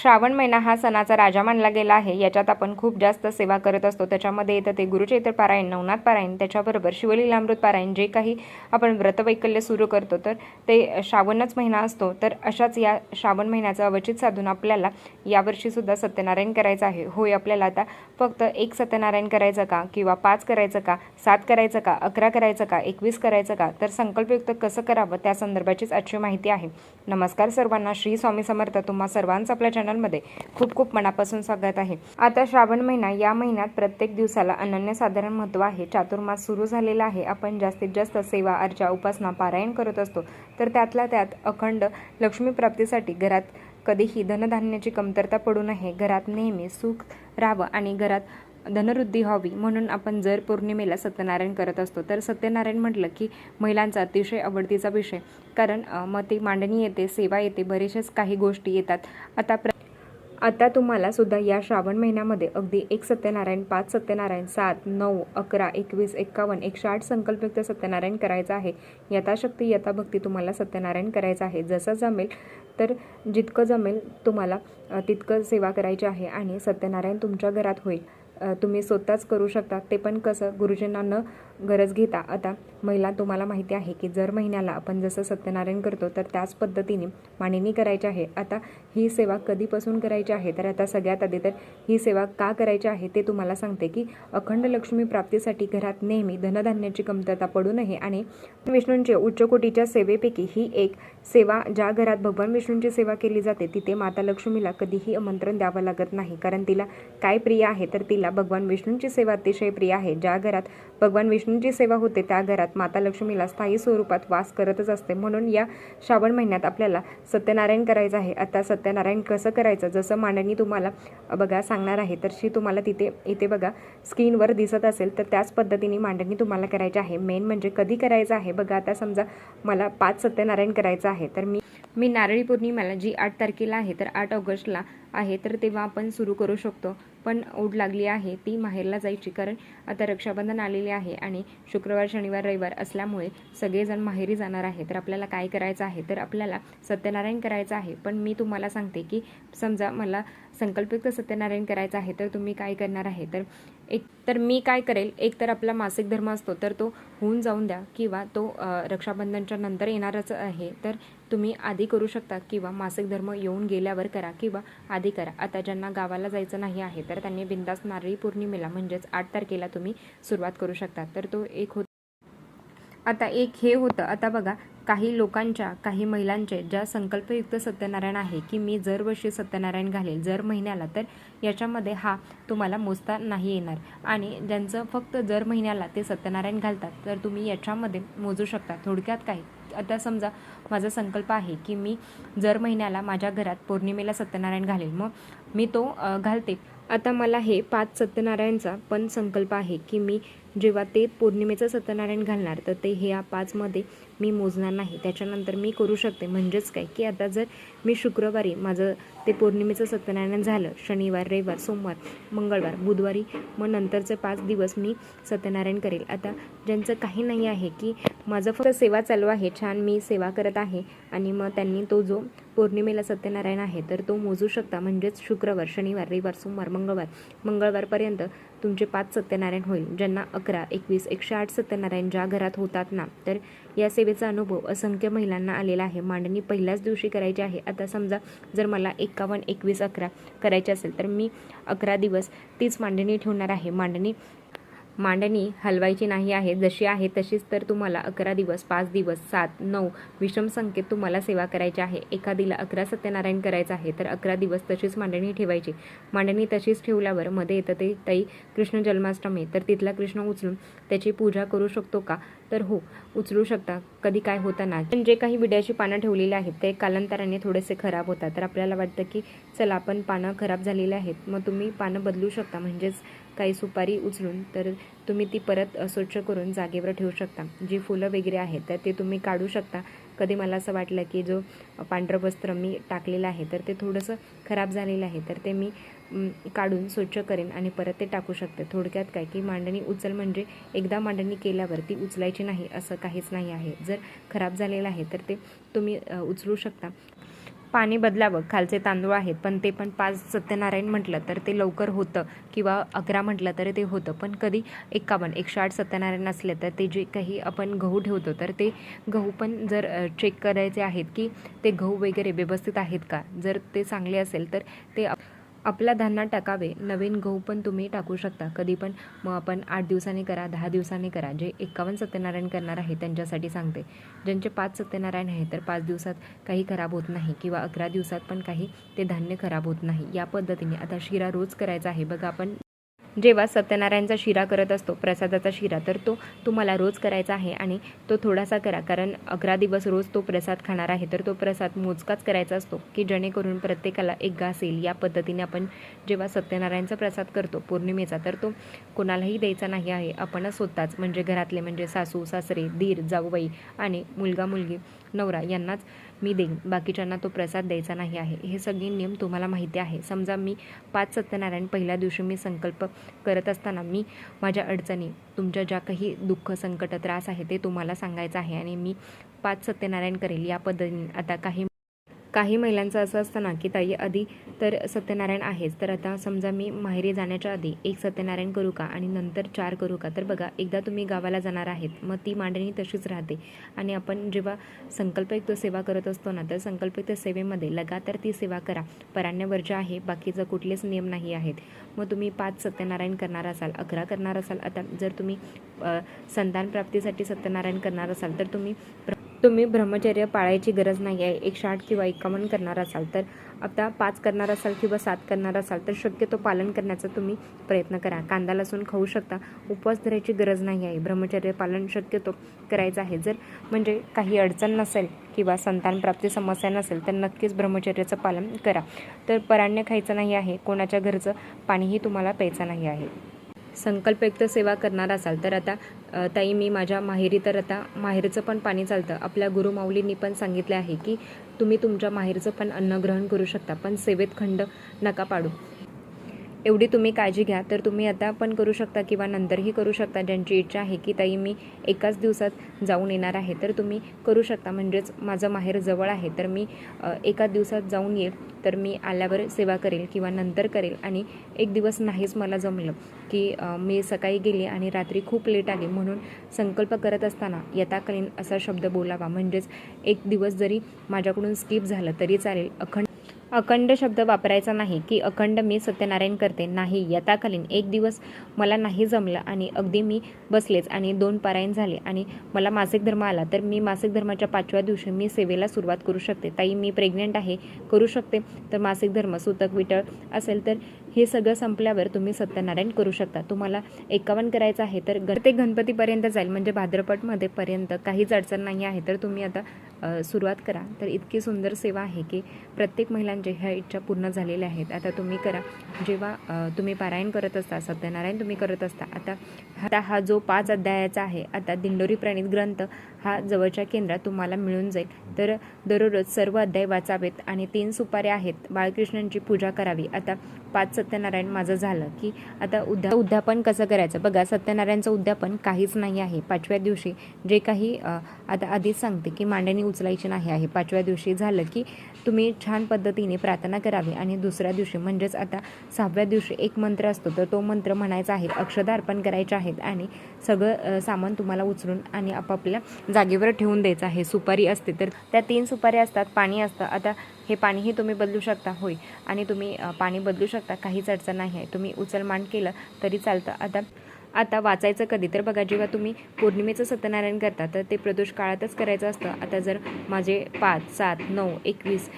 श्रावण महिना हा सणाचा राजा मानला गेला आहे. याच्यात आपण खूप जास्त सेवा करत असतो. त्याच्यामध्ये येतं ते गुरुचैत्र पारायण नवनाथ पारायण त्याच्याबरोबर शिवलीलामृत पारायण जे काही आपण व्रतवैकल्य सुरू करतो तर ते श्रावणच महिना असतो. तर अशाच या श्रावण महिन्याचा अवचित साधून आपल्याला यावर्षीसुद्धा सत्यनारायण करायचं आहे. होय आपल्याला आता फक्त एक सत्यनारायण करायचं का? किंवा पाच करायचं का? सात करायचं का? अकरा करायचं का? एकवीस करायचं का? तर संकल्पयुक्त कसं करावं? त्या संदर्भाचीच आजची माहिती आहे. नमस्कार सर्वांना. श्री स्वामी समर्थ. तुम्हा सर्वांचं आपल्या चॅनलमध्ये खूप खूप मनापासून स्वागत आहे. आता श्रावण महिना या महिन्यात प्रत्येक दिवसाला अनन्यसाधारण महत्त्व आहे. चातुर्मास सुरू झालेला आहे. आपण जास्तीत जास्त सेवा अर्चा उपासना पारायण करत असतो. तर त्यातल्या त्यात अखंड लक्ष्मीप्राप्तीसाठी घरात कधीही धनधान्याची कमतरता पडू नये. घरात नेहमी सुख राहावं आणि घरात धनवृद्धी व्हावी म्हणून आपण जर पौर्णिमेला सत्यनारायण करत असतो तर सत्यनारायण म्हटलं की महिलांचा अतिशय आवडतीचा विषय. कारण मग ती मांडणी येते सेवा येते बरेचसेच काही गोष्टी येतात. आता प्र आता तुम्हाला सुद्धा या श्रावण महिन्यामध्ये अगदी एक सत्यनारायण पाच सत्यनारायण सात नऊ अकरा एकवीस एक्कावन्न एकशे आठ संकल्पयुक्त सत्यनारायण करायचं आहे. यथाशक्ती यथाभक्ती तुम्हाला सत्यनारायण करायचा आहे. जसं जमेल तर जितकं जमेल तुम्हाला तितकं सेवा करायची आहे आणि सत्यनारायण तुमच्या घरात होईल. तुम्ही स्वतःच करू शकता. ते पण कसं गुरुजींना न गरज घेता. आता महिला तुम्हाला माहिती आहे की जर महिन्याला आपण जसं सत्यनारायण करतो तर त्याच पद्धतीने मांडणी करायची आहे. आता ही सेवा कधीपासून करायची आहे? तर आता सगळ्यात आधी तर ही सेवा का करायची आहे ते तुम्हाला सांगते की अखंड लक्ष्मी प्राप्तीसाठी घरात नेहमी धनधान्याची कमतरता पडू नये आणि विष्णूंचे उच्चकोटीच्या सेवेपैकी ही एक सेवा ज्या घरात भगवान विष्णूंची सेवा केली जाते तिथे माता लक्ष्मीला कधीही आमंत्रण द्यावं लागत नाही. कारण तिला काय प्रिय आहे तर तिला भगवान विष्णूंची सेवा अतिशय प्रिय आहे. ज्या घरात भगवान विष्णूंची सेवा होते त्या घरात माता लक्ष्मीला स्थायी स्वरूपात वास करतच असते. म्हणून या श्रावण महिन्यात आपल्याला सत्यनारायण करायचं आहे. आता सत्यनारायण कसं करायचं? जसं मांडणी तुम्हाला बघा सांगणार आहे तर शी तुम्हाला तिथे इथे बघा स्क्रीनवर दिसत असेल तर त्याच पद्धतीने मांडणी तुम्हाला करायची आहे. मेन म्हणजे कधी करायचं आहे? बघा आता समजा मला पाच सत्यनारायण करायचं आहे तर मी मी नारळी पौर्णिमेला जी आठ तारखेला आहे तर आठ ऑगस्टला आहे तर तेव्हा आपण सुरू करू शकतो. पण ओढ लागली आहे. ती माहेरला जायची कारण आता रक्षाबंधन आलेले आहे आणि शुक्रवार शनिवार रविवार असल्यामुळे सगळेजण माहेरी जाणार आहे तर आपल्याला काय करायचं आहे? तर आपल्याला सत्यनारायण करायचं आहे. पण मी तुम्हाला सांगते की समजा मला संकल्पयुक्त सत्यनारायण करायचं आहे तर तुम्ही काय करणार आहे? तर एक तर मी काय करेल? एक तर आपला मासिक धर्म असतो तर तो होऊन जाऊन द्या किंवा तो रक्षाबंधनच्या नंतर येणारच आहे. तर तुम्ही आधी करू शकता किंवा मासिक धर्म येऊन गेल्यावर करा किंवा आधी करा. आता ज्यांना गावाला जायचं नाही आहे तर त्यांनी बिंदास नारळी पौर्णिमेला म्हणजेच आठ तारखेला तुम्ही सुरुवात करू शकता. तर तो एक होत आता एक हे होतं. आता बघा काही लोकांच्या काही महिलांचे ज्या संकल्पयुक्त सत्यनारायण आहे की मी दरवर्षी सत्यनारायण घालेल जर महिन्याला तर याच्यामध्ये हा तुम्हाला मोजता नाही येणार. आणि ज्यांचं फक्त जर महिन्याला ते सत्यनारायण घालतात तर तुम्ही याच्यामध्ये मोजू शकता. थोडक्यात काही आता समजा माझा संकल्प आहे की मी दर महिन्याला माझ्या घरात पौर्णिमेला सत्यनारायण घालेल. मग मी तो घालते. आता मला हे पाच सत्यनारायणचा पण संकल्प आहे की मी जेव्हा ते पौर्णिमेचं सत्यनारायण घालणार तर ते ह्या पाचमध्ये मी मोजणार नाही. त्याच्यानंतर मी करू शकते. म्हणजेच काय? की आता जर मी शुक्रवारी माझं ते पौर्णिमेचं सत्यनारायण झालं शनिवार रविवार सोमवार मंगळवार बुधवारी मग नंतरचे पाच दिवस मी सत्यनारायण करेल. आता ज्यांचं काही नाही आहे की माझं फक्त सेवा चालू आहे छान मी सेवा करत आहे आणि मग त्यांनी तो जो पौर्णिमेला सत्यनारायण आहे तर तो मोजू शकता म्हणजेच शुक्रवार शनिवार रविवार सोमवार मंगळवार. मंगळवारपर्यंत तुमचे पाच सत्यनारायण होईल ज्यांना अकरा एकवीस एकशे आठ सत्यनारायण ज्या घरात होतात ना तर या सेवेचा अनुभव असंख्य महिलांना आलेला आहे. मांडणी पहिल्याच दिवशी करायची आहे. आता समजा जर मला एकावन्न एकवीस अकरा करायचे असेल तर मी अकरा दिवस तीच मांडणी ठेवणार आहे. मांडणी मांडणी हलवायची नाही आहे. जशी आहे तशीच तर तुम्हाला अकरा दिवस पाच दिवस सात नऊ विषम संख्येत तुम्हाला सेवा करायची आहे. एखादीला अकरा सत्यनारायण करायचं आहे तर अकरा दिवस तशीच मांडणी ठेवायची. मांडणी तशीच ठेवल्यावर मध्ये येतं ते ताई कृष्ण जन्माष्टमी तर तिथला कृष्ण उचलून त्याची पूजा करू शकतो का? तर हो उचलू शकता. कधी काय होताना. पण जे काही विड्याची पानं ठेवलेली आहेत ते कालांतराने थोडेसे खराब होतात. तर आपल्याला वाटतं की चला आपण पानं खराब झालेली आहेत. मग तुम्ही पानं बदलू शकता. म्हणजेच काही सुपारी उचलून तर तुम्ही ती परत स्वच्छ करून जागेवर ठेवू शकता. जी फुलं वगैरे आहेत तर ते तुम्ही काढू शकता. कधी मला असं वाटलं की जो पांढरं वस्त्र मी टाकलेलं आहे तर ते थोडंसं खराब झालेलं आहे तर ते मी काढून स्वच्छ करेन आणि परत ते टाकू शकते. थोडक्यात काय की मांडणी उचल म्हणजे एकदा मांडणी केल्यावर ती उचलायची नाही असं काहीच नाही आहे. जर खराब झालेलं आहे तर ते तुम्ही उचलू शकता. पाणी बदलावं खालचे तांदूळ आहेत पण ते पण पाच सत्यनारायण म्हटलं तर ते लवकर होतं किंवा अकरा म्हटलं तरी ते होतं. पण कधी एकावन्न एकशे आठ सत्यनारायण असले तर ते जे काही आपण गहू ठेवतो तर ते गहू पण जर चेक करायचे आहेत की ते गहू वगैरे व्यवस्थित आहेत का? जर ते चांगले असेल तर ते आपल्या धान्यात टाकावे. नवीन गहू पण तुम्ही टाकू शकता. कधी पण मग आपण आठ दिवसांनी करा दहा दिवसांनी करा. जे एकावन्न सत्यनारायण करणार आहे त्यांच्यासाठी सांगते. ज्यांचे पाच सत्यनारायण आहे तर पाच दिवसात काही खराब होत नाही किंवा अकरा दिवसात पण काही ते धान्य खराब होत नाही. या पद्धतीने आता शिरा रोज करायचा आहे. बघा आपण जेव्हा सत्यनारायणचा शिरा करत असतो प्रसादाचा शिरा तर तो तुम्हाला रोज करायचा आहे आणि तो थोडासा करा. कारण अकरा दिवस रोज तो प्रसाद खाणार आहे तर तो प्रसाद मोजकाच करायचा असतो की जेणेकरून प्रत्येकाला एक घास येईल. या पद्धतीने आपण जेव्हा सत्यनारायणचा प्रसाद करतो पौर्णिमेचा तर तो कोणालाही द्यायचा नाही आहे. आपणच स्वतःच म्हणजे घरातले म्हणजे सासू सासरे दीर जाऊबाई आणि मुलगा मुलगी नवरा यांनाच मी देईन. बाकीच्यांना तो प्रसाद द्यायचा नाही आहे. हे सगळे नियम तुम्हाला माहिती आहे. समजा मी पाच सत्यनारायण पहिल्या दिवशी मी संकल्प करत असताना मी माझ्या अडचणी तुमच्या ज्या काही दुःख संकट त्रास आहे ते तुम्हाला सांगायचं आहे आणि मी पाच सत्यनारायण करेल या पद्धतीने. आता काही काही महिलांचं असं असतं ना की ताई आधी तर सत्यनारायण आहेच. तर आता समजा मी माहेरी जाण्याच्या आधी एक सत्यनारायण करू का आणि नंतर चार करू का? तर बघा एकदा तुम्ही गावाला जाणार आहेत मग ती मांडणी तशीच राहते. आणि आपण जेव्हा संकल्पयुक्त सेवा करत असतो ना तर संकल्पयुक्त सेवेमध्ये लगातार ती सेवा करा. पराण्यावर आहे बाकीचं कुठलेच नियम नाही आहेत. मग तुम्ही पाच सत्यनारायण करणार असाल अकरा करणार असाल. आता जर तुम्ही संतान प्राप्तीसाठी सत्यनारायण करणार असाल तर तुम्ही तुम्ही ब्रह्मचर्य पाळायची गरज नाही आहे. एकशे आठ किंवा एकावन्न करणार असाल तर आता पाच करणार असाल किंवा सात करणार असाल तर शक्यतो पालन करण्याचा तुम्ही प्रयत्न करा. कांदा लसूण खाऊ शकता. उपवास धरायची गरज नाही आहे. ब्रह्मचर्य पालन शक्यतो करायचं आहे. जर म्हणजे काही अडचण नसेल किंवा संतानप्राप्ती समस्या नसेल तर नक्कीच ब्रह्मचर्याचं पालन करा. तर पराण्य खायचं नाही आहे. कोणाच्या घरचं पाणीही तुम्हाला प्यायचं नाही आहे. संकल्पयुक्त सेवा करणार असाल. तर आता ताई मी माझ्या माहेरी तर आता माहेरचं पण पाणी चालतं. आपल्या गुरुमाऊलींनी पण सांगितले आहे की तुम्ही तुमच्या माहेरचं पण अन्न ग्रहण करू शकता. पण सेवेत खंड नका पाडू. एवढी तुम्ही काळजी घ्या तर तुम्ही आता पण करू शकता किंवा नंतरही करू शकता. ज्यांची इच्छा आहे की ताई मी एकाच दिवसात जाऊन येणार आहे तर तुम्ही करू शकता. म्हणजेच माझं माहेर जवळ आहे तर मी एका दिवसात जाऊन येईल तर मी आल्यावर सेवा करेल किंवा नंतर करेल. आणि एक दिवस नाहीच मला जमलं की मी सकाळी गेली आणि रात्री खूप लेट आली म्हणून संकल्प करत असताना यथाकालीन असा शब्द बोलावा. म्हणजेच एक दिवस जरी माझ्याकडून स्किप झालं तरी चालेल. अखंड अखंड शब्द वापरायचा नाही की अखंड मी सत्यनारायण करते. नाही यथाकालीन एक दिवस मला नाही जमलं आणि अगदी मी बसलेच आणि दोन पारायण झाले आणि मला मासिक धर्म आला तर मी मासिक धर्माच्या पाचव्या दिवशी मी सेवेला सुरुवात करू शकते. ताई मी प्रेग्नेंट आहे करू शकते. तर मासिक धर्म सुतक विटळ असेल तर हे सगळं संपल्यावर तुम्ही सत्यनारायण करू शकता. तुम्हाला एकावन्न करायचं आहे तर ग- ते गणपतीपर्यंत जाईल. म्हणजे भाद्रपटमध्ये पर्यंत काहीच अडचण नाही आहे तर तुम्ही आता सुरुवात करा. तर इतकी सुंदर सेवा आहे की प्रत्येक महिलांच्या ह्या इच्छा पूर्ण झालेल्या आहेत. आता तुम्ही करा. जेव्हा तुम्ही पारायण करत असता सत्यनारायण तुम्ही करत असता आता आता हा जो पाच अध्यायाचा आहे आता दिंडोरी प्रणित ग्रंथ हा जवळच्या केंद्रात तुम्हाला मिळून जाईल. तर दररोज सर्व अध्याय वाचावेत आणि तीन सुपाऱ्या आहेत. बाळकृष्णांची पूजा करावी. आता पाच सत्यनारायण माझं झालं की आता उद्या उद्यापन कसं करायचं? बघा सत्यनारायणचं उद्यापन काहीच नाही आहे. पाचव्या दिवशी जे काही आता आधीच सांगते की मांडणी उचलायची नाही आहे. पाचव्या दिवशी झालं की तुम्ही छान पद्धतीने प्रार्थना करावी आणि दुसऱ्या दिवशी म्हणजेच आता सहाव्या दिवशी एक मंत्र असतो तर तो मंत्र म्हणायचा आहे अक्षदा अर्पण करायचे आहेत आणि सगळं सामान तुम्हाला उचलून आणि आपापल्या जागेवर ठेवून द्यायचं. आहे सुपारी असते तर त्या तीन सुपारी असतात पाणी असतं. आता हे पाणीही तुम्ही बदलू शकता होय. आणि तुम्ही पाणी बदलू शकता काहीच अडचण नाही आहे. तुम्ही उचलमांड केलं तरी चालतं. आता आता वाचायचं कधी? तर बघा जेव्हा तुम्ही पौर्णिमेचं सत्यनारायण करता तर ते प्रदोष काळातच करायचं असतं. आता जर माझे पाच सात नऊ एकवीस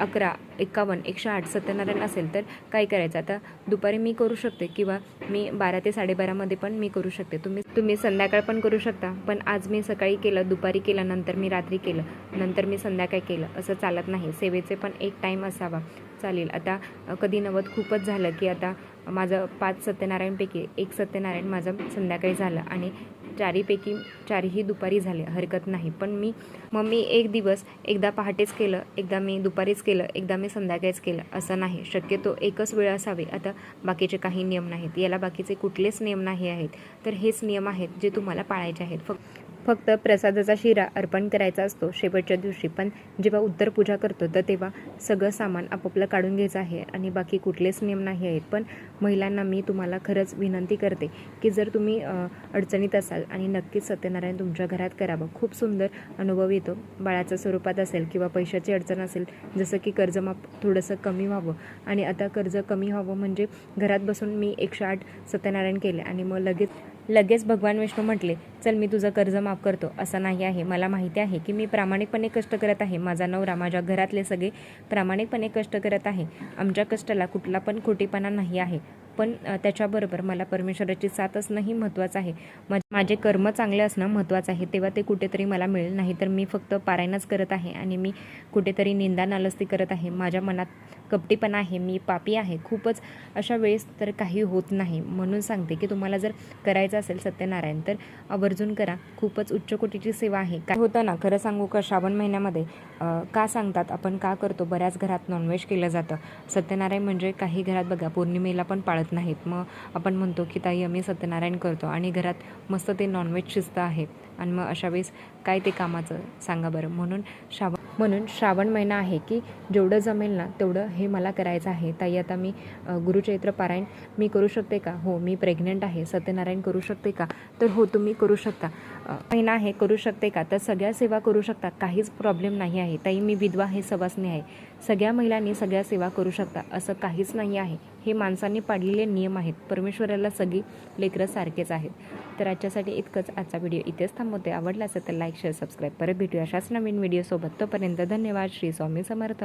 अकरा एकावन्न एकशे आठ सत्यनारायण असेल तर काय करायचं? आता दुपारी मी करू शकते किंवा मी बारा ते साडेबारामध्ये पण मी करू शकते. तुम्ही तुम्ही संध्याकाळ पण करू शकता. पण आज मी सकाळी केलं दुपारी केलं नंतर मी रात्री केलं नंतर मी संध्याकाळ केलं. असं चालत नाही. सेवेचे पण एक टाईम असावा. चालेल. आता कधी नवत खूपच झालं की आता माझं पाच सत्यनारायणपैकी एक सत्यनारायण माझं संध्याकाळी झालं आणि चारीपैकी चारही दुपारी झाले हरकत नाही. पण मी मग मी एक दिवस एकदा पहाटेच केलं एकदा मी दुपारीच केलं एकदा मी संध्याकाळीच केलं असं नाही. शक्यतो एकच वेळ असावे. आता बाकीचे काही नियम नाहीत. याला बाकीचे कुठलेच नियम नाही आहेत. तर हेच नियम आहेत जे तुम्हाला पाळायचे आहेत. फक्त फक्त प्रसादाचा शिरा अर्पण करायचा असतो. शेवटच्या दिवशी पण जेव्हा उत्तर पूजा करतो तर तेव्हा सगळं सामान आपापलं काढून घ्यायचं आहे आणि बाकी कुठलेच नियम नाही आहेत. पण महिलांना मी तुम्हाला खरंच विनंती करते की जर तुम्ही अडचणीत असाल आणि नक्कीच सत्यनारायण तुमच्या घरात करावं. खूप सुंदर अनुभव येतो. बाळाच्या स्वरूपात असेल किंवा पैशाची अडचण असेल जसं की कर्जमाप थोडंसं कमी व्हावं. आणि आता कर्ज कमी व्हावं म्हणजे घरात बसून मी एकशे आठ सत्यनारायण केले आणि मग लगेच लगेच भगवान विष्णू म्हटले चल मी तुझं कर्ज माफ करतो असं नाही आहे. मला माहिती आहे की मी प्रामाणिकपणे कष्ट करत आहे. माझा नवरा माझ्या घरातले सगळे प्रामाणिकपणे कष्ट करत आहे. आमच्या कष्टाला कुठला पण खोटीपणा नाही आहे. पण त्याच्याबरोबर मला परमेश्वराची साथ असणंही महत्त्वाचं आहे. माझे कर्म चांगले असणं महत्त्वाचं आहे. तेव्हा ते कुठेतरी मला मिळेल नाही तर मी फक्त पारायणच करत आहे आणि मी कुठेतरी निंदा नालस्ती करत आहे. माझ्या मनात कपटीपणा आहे. मी पापी आहे. खूपच अशा वेळेस तर काही होत नाही. म्हणून सांगते की तुम्हाला जर करायचं असेल सत्यनारायण तर आवर्जून करा. खूपच उच्च कोटीची सेवा आहे. काय होतं ना खरं सांगू का श्रावण महिन्यामध्ये का सांगतात आपण का करतो? बऱ्याच घरात नॉनव्हेज केलं जातं. सत्यनारायण म्हणजे काही घरात बघा पौर्णिमेला पण पाळत नाहीत. मग आपण म्हणतो की ताई आम्ही सत्यनारायण करतो आणि घरात मस्त ते नॉनव्हेज शिस्त आहे. आणि मग अशा वेळेस काय ते कामाचं सांगा बरं. म्हणून श्रावण म्हणून श्रावण महिना आहे की जेवढं जमेल ना तेवढं हे मला करायचं आहे. ताई आता मी गुरुचैत्र पारायण मी करू शकते का? हो मी प्रेग्नंट आहे. सत्यनारायण करू शकते का? तर हो तुम्ही करू शकता. महिना आहे करू शकते का? तर सगळ्या सेवा करू शकता. काहीच प्रॉब्लेम नाही आहे. ताई मी विधवा हे सवासनी आहे. सगळ्या महिलांनी सगळ्या सेवा करू शकता असं काहीच नाही आहे. हे माणसांनी पाडलेले नियम आहेत. परमेश्वराला सगळी लेकरं सारखेच आहेत. तर आजच्यासाठी इतकंच. आजचा व्हिडिओ इथेच थांबवते. आवडला असेल तर लाईक शेअर सबस्क्राईब परत भेटूया अशाच नवीन व्हिडिओसोबत तोपर्यंत धन्यवाद. श्री स्वामी समर्थ.